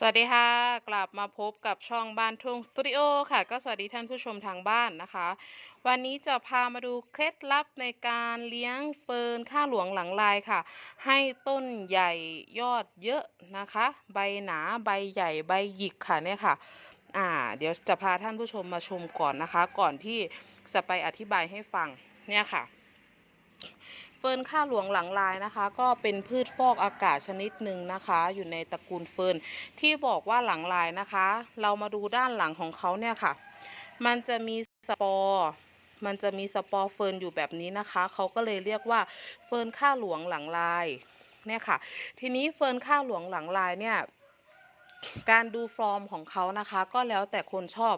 สวัสดีค่ะ กลับมาพบกับช่องบ้านทุ่งสตูดิโอค่ะ ก็สวัสดีท่านผู้ชมทางบ้านนะคะ วันนี้จะพามาดูเคล็ดลับในการเลี้ยงเฟิร์นข้าหลวงหลังลายค่ะ ให้ต้นใหญ่ยอดเยอะนะคะ ใบหนาใบใหญ่ใบหยิกค่ะเนี่ยค่ะ อ่า เดี๋ยวจะพาท่านผู้ชมมาชมก่อนนะคะ ก่อนที่จะไปอธิบายให้ฟังเนี่ยค่ะ เฟิร์นข้าหลวงหลังลายนะคะ ก็เป็นพืชฟอกอากาศชนิดหนึ่งนะคะ อยู่ในตระกูลเฟิร์นที่บอกว่าหลังลายนะคะ เรามาดูด้านหลังของเขาเนี่ยค่ะ มันจะมีสปอร์มันจะมีสปอร์เฟิร์นอยู่แบบนี้นะคะ เขาก็เลยเรียกว่าเฟิร์นข้าหลวงหลังลายเนี่ยค่ะ ทีนี้เฟิร์นข้าหลวงหลังลายเนี่ยการดูฟอร์มของเขานะคะก็แล้วแต่คนชอบ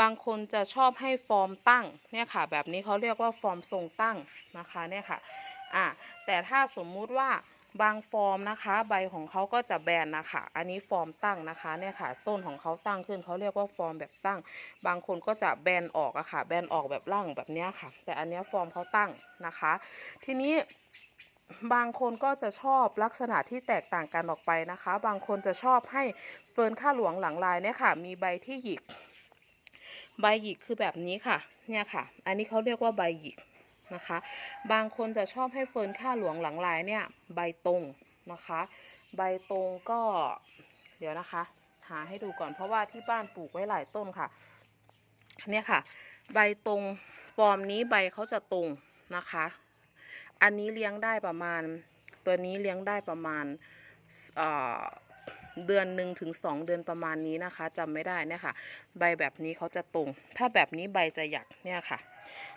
บางคนจะชอบให้ฟอร์มตั้งเนี่ยค่ะ แบบนี้เขาเรียกว่าฟอร์มทรงตั้งนะคะเนี่ยค่ะ อะแต่ถ้าสมมุติว่าบางฟอร์มนะคะใบของเขาก็จะแบนนะคะอันนี้ฟอร์มตั้งนะคะเนี่ยค่ะ ต้นของเขาตั้งขึ้นเขาเรียกว่าฟอร์มแบบตั้ง บางคนก็จะแบนออกอะค่ะ แบนออกแบบล่างแบบเนี้ยค่ะ แต่อันเนี้ยฟอร์มเขาตั้งนะคะ ทีนี้บางคนก็จะชอบลักษณะที่แตกต่างกันออกไปนะคะ บางคนจะชอบให้เฟิร์นข้าหลวงหลังลายเนี่ยค่ะ มีใบที่หยิก ใบหยิกคือแบบนี้ค่ะ เนี่ยค่ะ อันนี้เขาเรียกว่าใบหยิก นะคะ บางคนจะชอบให้เฟิร์นข้าหลวงหลังลายเนี่ยใบตรงนะคะ ใบตรงก็เดี๋ยวนะคะ หาให้ดูก่อนเพราะว่าที่บ้านปลูกไว้หลายต้นค่ะเนี่ยค่ะ ใบตรงฟอร์มนี้ใบเขาจะตรงนะคะ อันนี้เลี้ยงได้ประมาณ ตัวนี้เลี้ยงได้ประมาณ เดือนหนึ่งถึงสองเดือนประมาณนี้นะคะจำไม่ได้เนี่ยค่ะ ใบแบบนี้เขาจะตรง ถ้าแบบนี้ใบจะหยักเนี่ยค่ะ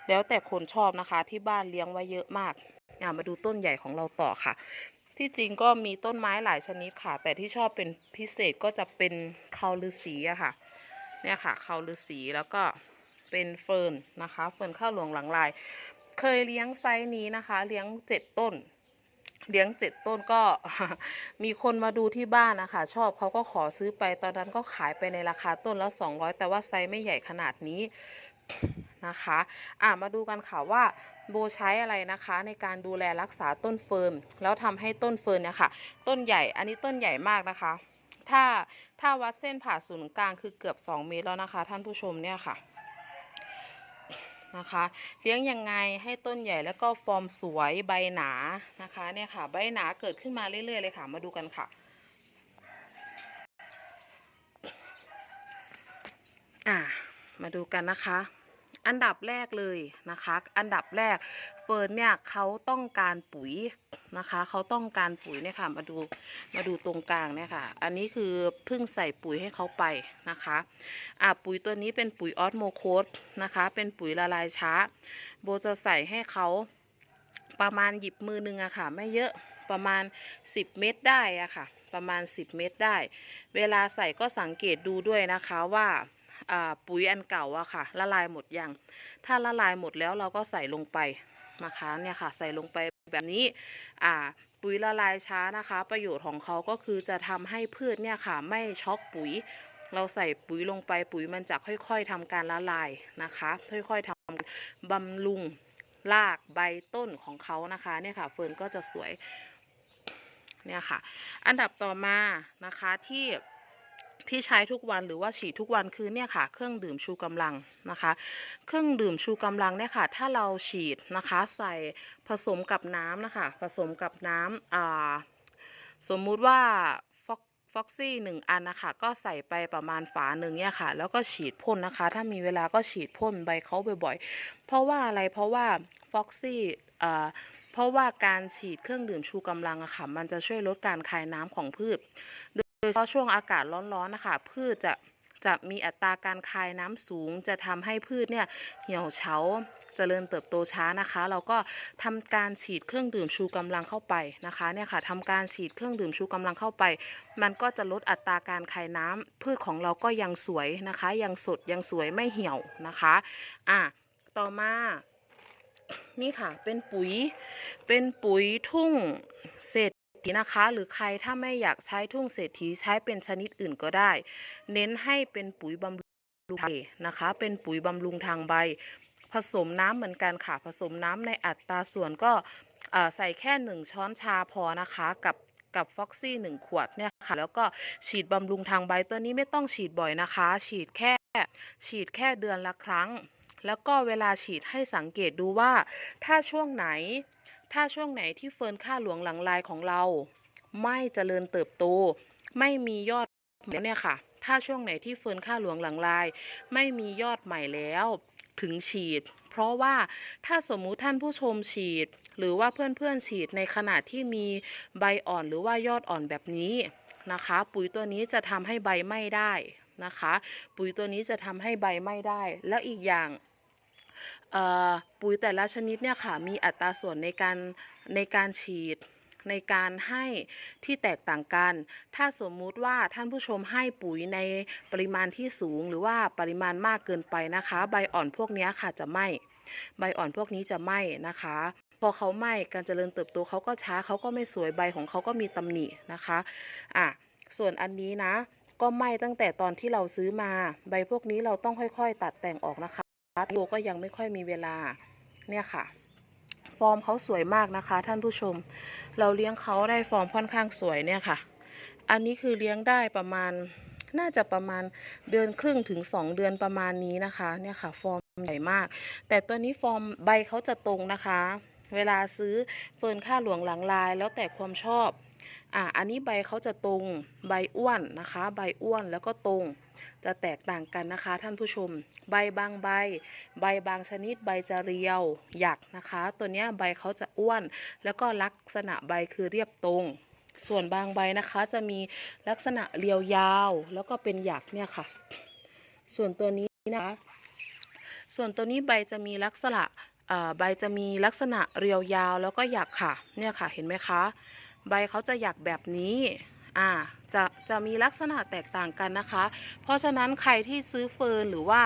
แล้วแต่คนชอบนะคะที่บ้านเลี้ยงไว้เยอะมากอ่ามาดูต้นใหญ่ของเราต่อค่ะ ที่จริงก็มีต้นไม้หลายชนิดค่ะ แต่ที่ชอบเป็นพิเศษก็จะเป็นคาลือสีอะค่ะ เนี่ยค่ะคาลือสีแล้วก็เป็นเฟิร์นนะคะ เฟิร์นข้าวหลวงหลังลาย เคยเลี้ยงไซส์นี้นะคะ เลี้ยงเจ็ดต้น เลี้ยงเจ็ดต้นก็มีคนมาดูที่บ้านนะคะ ชอบเขาก็ขอซื้อไปตอนนั้นก็ขายไปในราคาต้นละ 200 แต่ว่าไซส์ไม่ใหญ่ขนาดนี้นะคะ อะมาดูกันค่ะว่าโบใช้อะไรนะคะ ในการดูแลรักษาต้นเฟิร์นแล้วทำให้ต้นเฟิร์นเนี่ยค่ะ ต้นใหญ่อันนี้ต้นใหญ่มากนะคะ ถ้าถ้าวัดเส้นผ่าศูนย์กลางคือเกือบ 2 เมตรแล้วนะคะ ท่านผู้ชมเนี่ยค่ะ นะคะ เลี้ยงยังไงให้ต้นใหญ่แล้วก็ฟอร์มสวยใบหนานะคะเนี่ยค่ะ ใบหนาเกิดขึ้นมาเรื่อยๆเลยค่ะมาดูกันค่ะอ่ามาดูกันนะคะ อันดับแรกเลยนะคะ อันดับแรกเฟิร์นเนี่ยเขาต้องการปุ๋ยนะคะ เขาต้องการปุ๋ยเนี่ยค่ะ มาดูมาดูตรงกลางเนี่ยค่ะ อันนี้คือเพิ่งใส่ปุ๋ยให้เขาไปนะคะอ่าปุ๋ยตัวนี้เป็นปุ๋ยออสโมโคสนะคะ เป็นปุ๋ยละลายช้า โบจะใส่ให้เขาประมาณหยิบมือหนึงอะค่ะ ไม่เยอะประมาณ 10 เม็ดได้อะค่ะ ประมาณ 10 เม็ดได้ เวลาใส่ก็สังเกตดูด้วยนะคะว่า ปุ๋ยอันเก่าอะค่ะ ละลายหมดยัง ถ้าละลายหมดแล้วเราก็ใส่ลงไปนะคะเนี่ยค่ะ ใส่ลงไปแบบนี้อ่าปุ๋ยละลายช้านะคะ ประโยชน์ของเขาก็คือจะทำให้พืชเนี่ยค่ะไม่ช็อกปุ๋ย เราใส่ปุ๋ยลงไปปุ๋ยมันจะค่อยๆทำการละลายนะคะ ค่อยๆทำบำรุงรากใบต้นของเขานะคะเนี่ยค่ะเฟิร์นก็จะสวยเนี่ยค่ะ อันดับต่อมานะคะที่ ที่ใช้ทุกวันหรือว่าฉีดทุกวันคือเนี่ยค่ะ เครื่องดื่มชูกำลังนะคะ เครื่องดื่มชูกำลังเนี่ยค่ะ ถ้าเราฉีดนะคะใส่ผสมกับน้ำนะคะ ผสมกับน้ำอ่าสมมุติว่าฟอกฟ็อกซี่หนึ่งอันนะคะก็ใส่ไปประมาณฝาหนึ่งเนี่ยค่ะ แล้วก็ฉีดพ่นนะคะ ถ้ามีเวลาก็ฉีดพ่นใบเขาบ่อยๆ เพราะว่าอะไรเพราะว่าฟ็อกซี่อ่าเพราะว่าการฉีดเครื่องดื่มชูกำลังอะค่ะ มันจะช่วยลดการคายน้ำของพืช ยเฉพาะช่วงอากาศร้อนๆนะคะพืชจะจะมีอัตราการคายน้ำสูง จะทำให้พืชเนี่ยเหี่ยวเฉาเจริญเติบโตช้านะคะ เราก็ทำการฉีดเครื่องดื่มชูกำลังเข้าไปนะคะเนี่ยค่ะทำการฉีดเครื่องดื่มชูกำลังเข้าไป มันก็จะลดอัตราการคายน้ำพืชของเราก็ยังสวยนะคะ ยังสดยังสวยไม่เหี่ยวนะคะอะต่อมานี่ค่ะเป็นปุ๋ยเป็นปุ๋ยทุ่งเศรษ นะคะ หรือใครถ้าไม่อยากใช้ทุ่งเศรษฐีใช้เป็นชนิดอื่นก็ได้ เน้นให้เป็นปุ๋ยบำรุงใบนะคะ เป็นปุ๋ยบำรุงทางใบ ผสมน้ำเหมือนกันค่ะ ผสมน้ำในอัตราส่วนก็ใส่แค่หนึ่งช้อนชาพอนะคะกับกับฟ็อกซี่หนึ่งขวดเนี่ยค่ะ แล้วก็ฉีดบำรุงทางใบตัวนี้ไม่ต้องฉีดบ่อยนะคะ ฉีดแค่ฉีดแค่เดือนละครั้ง แล้วก็เวลาฉีดให้สังเกตดูว่า ถ้าช่วงไหน ถ้าช่วงไหนที่เฟิร์นค่าหลวงหลังลายของเรา ไม่เจริญเติบโต ไม่มียอดเนี่ยค่ะ ถ้าช่วงไหนที่เฟิร์นค่าหลวงหลังลาย ไม่มียอดใหม่แล้วถึงฉีด เพราะว่าถ้าสมมุติท่านผู้ชมฉีด หรือว่าเพื่อนๆฉีดในขณะที่มีใบอ่อนหรือว่ายอดอ่อนแบบนี้นะคะ ปุ๋ยตัวนี้จะทำให้ใบไม่ได้นะคะ ปุ๋ยตัวนี้จะทำให้ใบไม่ได้ แล้วอีกอย่าง ปุ๋ยแต่ละชนิดเนี่ยค่ะมีอัตราส่วนในการในการฉีดในการให้ที่แตกต่างกัน ถ้าสมมุติว่าท่านผู้ชมให้ปุ๋ยในปริมาณที่สูง หรือว่าปริมาณมากเกินไปนะคะ ใบอ่อนพวกนี้ค่ะจะไหมใบอ่อนพวกนี้จะไหมนะคะ พอเขาไหมการเจริญเติบโตเขาก็ช้าเขาก็ไม่สวยใบของเขาก็มีตำหนินะคะอะส่วนอันนี้นะ ก็ไหมตั้งแต่ตอนที่เราซื้อมา ใบพวกนี้เราต้องค่อยๆ ตัดแต่งออกนะคะ โยก็ยังไม่ค่อยมีเวลาเนี่ยค่ะ ฟอร์มเขาสวยมากนะคะ ท่านผู้ชม เราเลี้ยงเขาได้ฟอร์มค่อนข้างสวยเนี่ยค่ะ อันนี้คือเลี้ยงได้ประมาณน่าจะประมาณเดือนครึ่งถึง 2 เดือนประมาณนี้นะคะเนี่ยค่ะ ฟอร์มใหญ่มาก แต่ตัวนี้ฟอร์มใบเขาจะตรงนะคะ เวลาซื้อเฟิร์นค่าหลวงหลังลาย แล้วแต่ความชอบ อะอันนี้ใบเขาจะตรงใบอ้วนนะคะ ใบอ้วนแล้วก็ตรง จะแตกต่างกันนะคะ ท่านผู้ชม ใบบางใบ ใบบางชนิดใบจะเรียวหยักนะคะ ตัวนี้ใบเขาจะอ้วน แล้วก็ลักษณะใบคือเรียบตรง ส่วนบางใบนะคะจะมีลักษณะเรียวยาว แล้วก็เป็นหยักเนี่ยค่ะ ส่วนตัวนี้นะคะ ส่วนตัวนี้ใบจะมีลักษณะใบจะมีลักษณะเรียวยาวแล้วก็หยักค่ะ เนี่ยค่ะ เห็นไหมคะ ใบเขาจะหยักแบบนี้อ่าจะจะมีลักษณะแตกต่างกันนะคะ เพราะฉะนั้นใครที่ซื้อเฟิร์นหรือว่า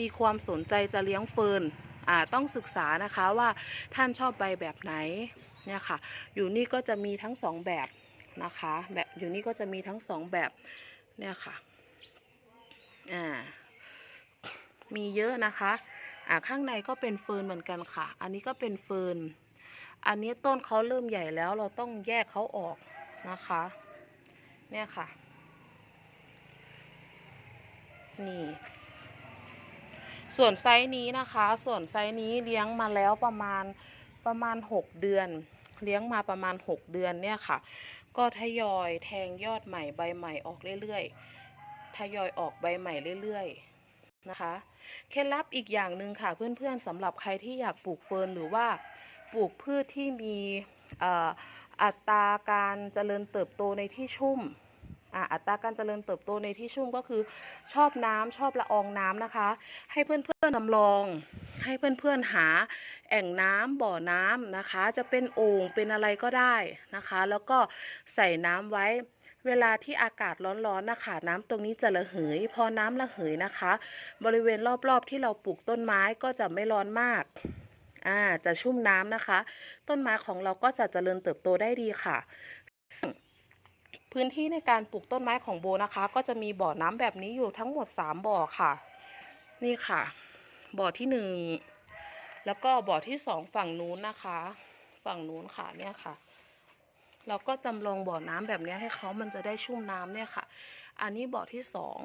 มีความสนใจจะเลี้ยงเฟิร์นอ่าต้องศึกษานะคะว่าท่านชอบใบแบบไหนเนี่ยค่ะ อยู่นี่ก็จะมีทั้งสองแบบนะคะ แบบอยู่นี่ก็จะมีทั้งสองแบบเนี่ยค่ะอ่ามีเยอะนะคะอ่าข้างในก็เป็นเฟิร์นเหมือนกันค่ะ อันนี้ก็เป็นเฟิร์น อันนี้ต้นเขาเริ่มใหญ่แล้วเราต้องแยกเขาออกนะคะ เนี่ยค่ะ นี่ ส่วนไซส์นี้นะคะ ส่วนไซส์นี้เลี้ยงมาแล้วประมาณประมาณ 6 เดือน เลี้ยงมาประมาณ 6 เดือนเนี่ยค่ะ ก็ทยอยแทงยอดใหม่ใบใหม่ออกเรื่อยๆ ทยอยออกใบใหม่เรื่อยๆนะคะ เคล็ดลับอีกอย่างหนึ่งค่ะเพื่อนๆสำหรับใครที่อยากปลูกเฟิร์นหรือว่า ปลูกพืชที่มีอัตราการเจริญเติบโตในที่ชุ่มอัตราการเจริญเติบโตในที่ชุ่มก็คือชอบน้ำชอบละอองน้ำนะคะ ให้เพื่อนๆนำลอง ให้เพื่อนๆหาแอ่งน้ำบ่อน้ำนะคะ จะเป็นโอ่งเป็นอะไรก็ได้นะคะ แล้วก็ใส่น้ำไว้ เวลาที่อากาศร้อนๆนะคะ น้ำตรงนี้จะระเหย พอน้ำระเหยนะคะ บริเวณรอบๆที่เราปลูกต้นไม้ก็จะไม่ร้อนมาก อ่าจะชุ่มน้ำนะคะ ต้นไม้ของเราก็จะเจริญเติบโตได้ดีค่ะ พื้นที่ในการปลูกต้นไม้ของโบนะคะ ก็จะมีบ่อน้ำแบบนี้อยู่ทั้งหมด 3 บ่อค่ะ นี่ค่ะ บ่อที่หนึ่งแล้วก็บ่อที่สองฝั่งนู้นนะคะ ฝั่งนู้นค่ะเนี่ยค่ะเราก็จำลองบ่อน้ำแบบนี้ให้เขามันจะได้ชุ่มน้ำเนี่ยค่ะ อันนี้บ่อที่สอง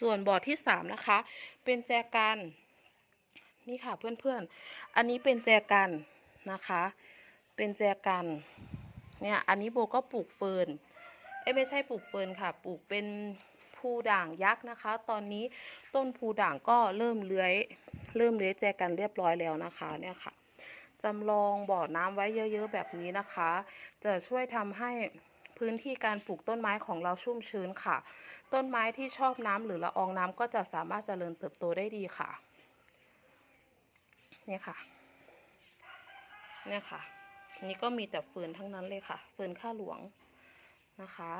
ส่วนบ่อที่สามนะคะ เป็นแจกัน นี่ค่ะเพื่อนๆ อันนี้เป็นแจกันนะคะ เป็นแจกัน เนี่ย อันนี้โบก็ปลูกเฟิร์น เอ้ไม่ใช่ปลูกเฟิร์นค่ะ ปลูกเป็นภูด่างยักษ์นะคะ ตอนนี้ต้นภูด่างก็เริ่มเลื้อย เริ่มเลื้อยแจกันเรียบร้อยแล้วนะคะ เนี่ยค่ะจำลองบ่อน้ำไว้เยอะๆแบบนี้นะคะ จะช่วยทำให้พื้นที่การปลูกต้นไม้ของเราชุ่มชื้นค่ะ ต้นไม้ที่ชอบน้ำหรือละอองน้ำก็จะสามารถเจริญเติบโตได้ดีค่ะ เนี่ยค่ะ เนี่ยค่ะนนี้ก็มีแต่เฟิร์นทั้งนั้นเลยค่ะเฟิร์นข้าหลวงนะคะ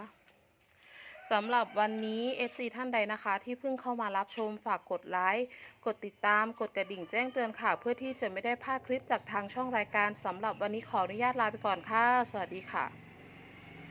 สำหรับวันนี้ FC ท่านใดนะคะ ที่เพิ่งเข้ามารับชมฝากกดไลค์กดติดตามกดกระดิ่งแจ้งเตือนค่ะ เพื่อที่จะไม่ได้พลาดคลิปจากทางช่องรายการสำหรับวันนี้ขออนุญาตลาไปก่อนค่ะ สวัสดีค่ะ